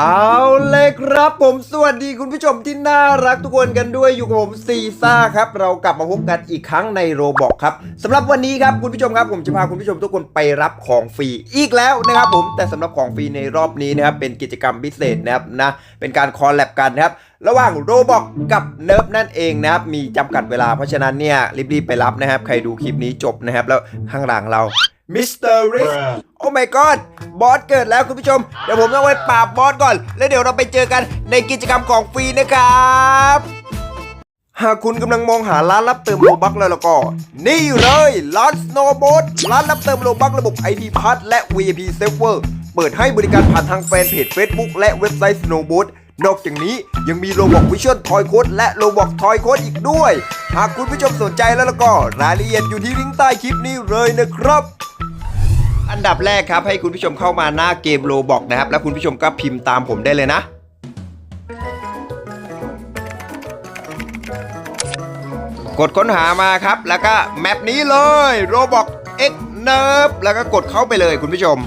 เอาเลยครับผมสวัสดีคุณผู้ชมที่น่ารักทุกคนกันด้วยอยู่กับผมซีซ่าครับเรากลับมาพบกันอีกครั้งในโรบอกครับสำหรับวันนี้ครับคุณผู้ชมครับผมจะพาคุณผู้ชมทุกคนไปรับของฟรีอีกแล้วนะครับผมแต่สำหรับของฟรีในรอบนี้นะครับเป็นกิจกรรมพิเศษนะครับนะเป็นการคอลแลบกันนะครับระหว่างโรบอกกับเนิร์ฟนั่นเองนะครับมีจำกัดเวลาเพราะฉะนั้นเนี่ยรีบๆไปรับนะครับใครดูคลิปนี้จบนะครับแล้วข้างหลังเรามิสเตอร์ริส my god บอสเกิดแล้วคุณผู้ชม เดี๋ยวผมต้องไปปราบบอสก่อน แล้วเดี๋ยวเราไปเจอกันในกิจกรรมของฟรีนะครับหากคุณกำลังมองหาร้านรับเติมโลบักแล้วล้วก็ นี่อยู่เลยร้าน Snowboat ร้านรับเติมโลบักระบบ ID Pass และ VIP Server เปิดให้บริการผ่านทางแฟนเพจ Facebook และเว็บไซต์ Snowboat นอกจากนี้ยังมีโลบอกวิชวลทอยโค้ดและโลบอกทอยโค้ดอีกด้วย หากคุณผู้ชมสนใจแล้วแล้วก็ รายละเอียดอยู่ที่ลิงก์ใต้คลิปนี้เลยนะครับ อันดับแรกครับ ให้คุณผู้ชมเข้ามาหน้าเกมโลบอกนะครับ แล้วคุณผู้ชมก็พิมพ์ตามผมได้เลยนะ กดค้นหามาครับ แล้วก็แมปนี้เลยโรบอก X Nerf แล้วก็กดเข้าไปเลยคุณผู้ชม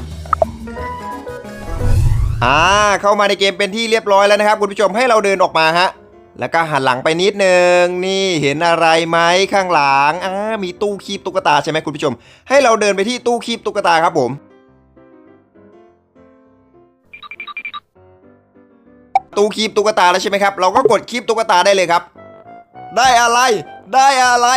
อ่าเข้ามาในเกมเป็นที่เรียบร้อยแล้วนะครับ คุณผู้ชมให้เราเดินออกมาฮะ แล้วก็หันหลังไปนิดนึงนี่เห็นอะไรไหมข้างหลังอ่ามีตู้คีบตุ๊กตาใช่ไหมคุณผู้ชม ให้เราเดินไปที่ตู้คีบตุ๊กตาครับผม ตู้คีบตุ๊กตาแล้วใช่ไหมครับ เราก็กดคีบตุ๊กตาได้เลยครับ ได้อะไรได้อะไร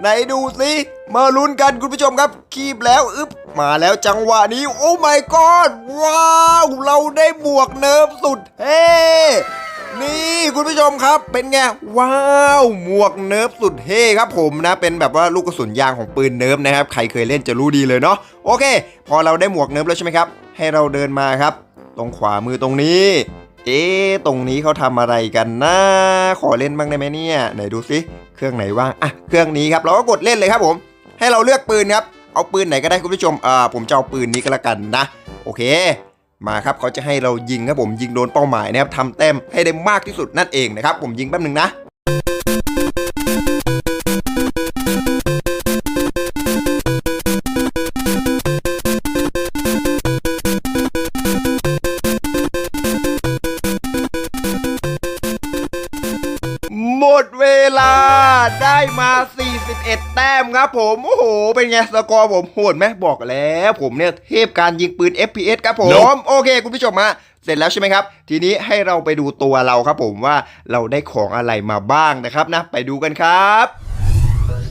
ไหนดูสิมาลุ้นกันคุณผู้ชมครับ คีบแล้วอึบมาแล้วจังหวะนี้ โอ้ my god ว้าว เราได้บวกเนิร์ฟสุดเท่ นี่คุณผู้ชมครับเป็นไงว้าวหมวกเนิร์ฟสุดเท่ครับผมนะ เป็นแบบว่าลูกกระสุนยางของปืนเนิร์ฟนะครับ ใครเคยเล่นจะรู้ดีเลยเนาะโอเค พอเราได้หมวกเนิร์ฟแล้วใช่ไหมครับ ให้เราเดินมาครับ ตรงขวามือตรงนี้ เอ๊ตรงนี้เขาทำอะไรกันนะขอเล่นบ้างได้ไหมเนี่ยไหนดูสิเครื่องไหนว่างอะเครื่องนี้ครับเราก็กดเล่นเลยครับผม ให้เราเลือกปืนครับเอาปืนไหนก็ได้คุณผู้ชมอ่าผมจะเอาปืนนี้ก็แล้วกันนะ โอเค มาครับเขาจะให้เรายิงครับผมยิงโดนเป้าหมายนะครับทำแต้มให้ได้มากที่สุดนั่นเองนะครับผมยิงแป๊บหนึ่งนะหมดเวลาได้มา 41แต้มครับผมโอ้โห เป็นไงสกอร์ผมโหดไหมบอกแล้วผมเนี่ยเทพการยิงปืน FPS ครับผม โอเค คุณผู้ชมฮะเสร็จแล้วใช่ไหมครับ ทีนี้ให้เราไปดูตัวเราครับผมว่าเราได้ของอะไรมาบ้างนะครับนะ ไปดูกันครับ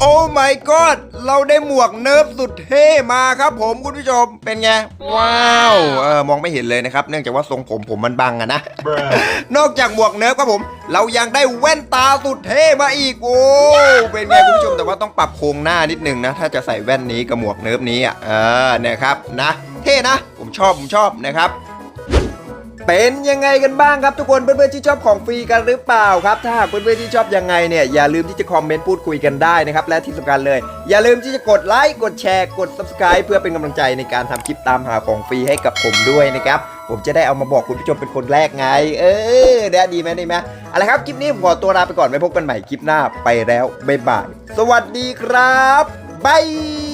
โอ้ my god เราได้หมวกเนิร์ฟสุดเท่มาครับผมคุณผู้ชมเป็นไง ว้าวเออมองไม่เห็นเลยนะครับ เนื่องจากว่าทรงผมผมมันบังอะนะ นอกจากหมวกเนิร์ฟครับผม เรายังได้แว่นตาสุดเท่มาอีกโอ้เป็นไงคุณผู้ชมแต่ว่าต้องปรับโครงหน้านิดนึงนะ ถ้าจะใส่แว่นนี้กับหมวกเนิร์ฟนี้อะเออนะครับนะ เท่นะ ผมชอบผมชอบนะครับ เป็นยังไงกันบ้างครับทุกคนเพื่อนๆที่ชอบของฟรีกันหรือเปล่าครับ ถ้าหากเพื่อนๆที่ชอบยังไงเนี่ยอย่าลืมที่จะคอมเมนต์พูดคุยกันได้นะครับและที่สำคัญเลย อย่าลืมที่จะกดไลค์กดแชร์กด subscribe เพื่อเป็นกำลังใจในการทำคลิปตามหาของฟรีให้กับผมด้วยนะครับผมจะได้เอามาบอกคุณผู้ชมเป็นคนแรกไง เออได้ดีไหมดีไหมเอาละครับคลิปนี้ผมขอตัวลาไปก่อนไว้พบกันใหม่คลิปหน้าไปแล้วบ๊ายบายสวัสดีครับบาย